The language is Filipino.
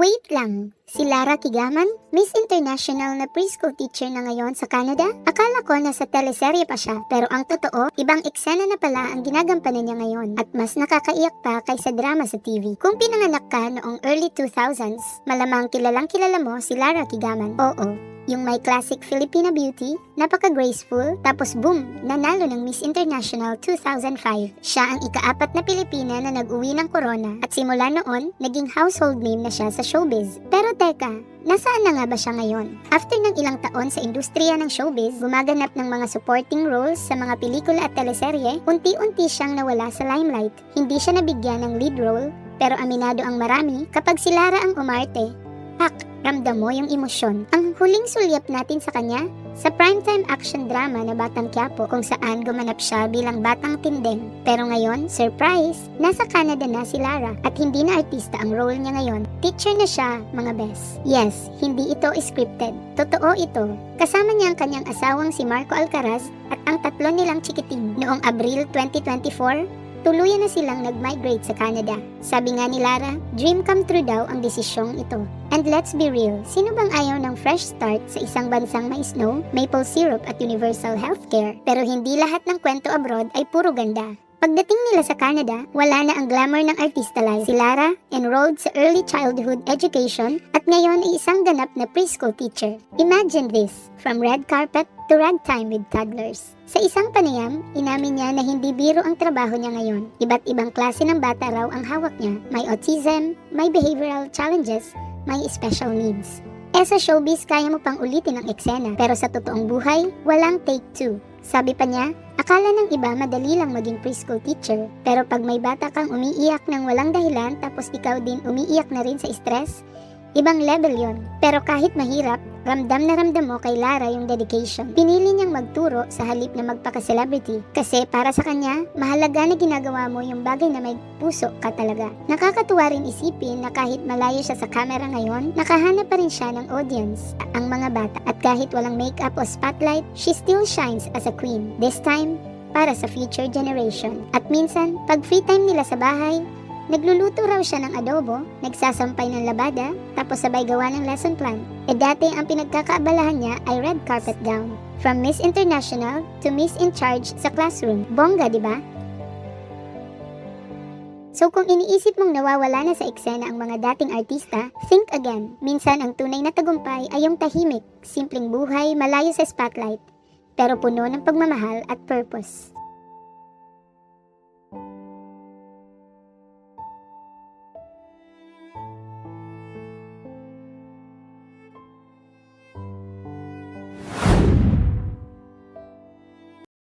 Wait lang, si Lara Kigaman, Miss International na preschool teacher na ngayon sa Canada? Akala ko nasa teleserye pa siya, pero ang totoo, ibang eksena na pala ang ginagampanan niya ngayon at mas nakakaiyak pa kaysa drama sa TV. Kung pinanganak ka noong early 2000s, malamang kilalang kilala mo si Lara Kigaman. Oo, yung may classic Filipina beauty, napaka-graceful, tapos boom, nanalo ng Miss International 2005. Siya ang ikaapat na Pilipina na nag-uwi ng corona at simula noon, naging household name na siya sa showbiz. Pero teka, nasaan na nga ba siya ngayon? After ng ilang taon sa industriya ng showbiz, gumaganap ng mga supporting roles sa mga pelikula at teleserye, unti-unti siyang nawala sa limelight. Hindi siya nabigyan ng lead role, pero aminado ang marami kapag si Lara ang umarte. Pak, ramdam mo yung emosyon. Ang huling sulyap natin sa kanya, sa primetime action drama na Batang Quiapo kung saan gumanap siya bilang batang tindem. Pero ngayon, surprise, nasa Canada na si Lara at hindi na artista ang role niya ngayon. Teacher na siya, mga bes. Yes, hindi ito scripted. Totoo ito. Kasama niya ang kanyang asawang si Marco Alcaraz at ang tatlo nilang chikiting. Noong Abril 2024, tuluyan na silang nag-migrate sa Canada. Sabi nga ni Lara, dream come true daw ang desisyong ito. And let's be real, sino bang ayaw ng fresh start sa isang bansang may snow, maple syrup at universal healthcare? Pero hindi lahat ng kwento abroad ay puro ganda. Pagdating nila sa Canada, wala na ang glamour ng artista life. Si Lara, enrolled sa early childhood education at ngayon ay isang ganap na preschool teacher. Imagine this, from red carpet to ragtime with toddlers. Sa isang panayam, inamin niya na hindi biro ang trabaho niya ngayon. Iba't ibang klase ng bata raw ang hawak niya. May autism, may behavioral challenges, may special needs. Eh sa showbiz, kaya mo pang ulitin ang eksena. Pero sa totoong buhay, walang take two. Sabi pa niya, akala ng iba madali lang maging preschool teacher. Pero pag may bata kang umiiyak ng walang dahilan tapos ikaw din umiiyak na rin sa stress, ibang level yon. Pero kahit mahirap, ramdam na ramdam mo kay Lara yung dedication. Pinili niyang magturo sa halip na magpaka-celebrity kasi para sa kanya, mahalaga na ginagawa mo yung bagay na may puso ka talaga. Nakakatuwa rin isipin na kahit malayo siya sa camera ngayon, nakahanap pa rin siya ng audience, ang mga bata. At kahit walang makeup o spotlight, she still shines as a queen. This time, para sa future generation. At minsan, pag free time nila sa bahay, Nagluluto raw siya ng adobo, nagsasampay ng labada, tapos sabay gawa ng lesson plan. E dati ang pinagkakaabalahan niya ay red carpet gown. From Miss International to Miss in Charge sa classroom. Bongga, di ba? So kung iniisip mong nawawala na sa eksena ang mga dating artista, think again. Minsan ang tunay na tagumpay ay yung tahimik, simpleng buhay, malayo sa spotlight, pero puno ng pagmamahal at purpose.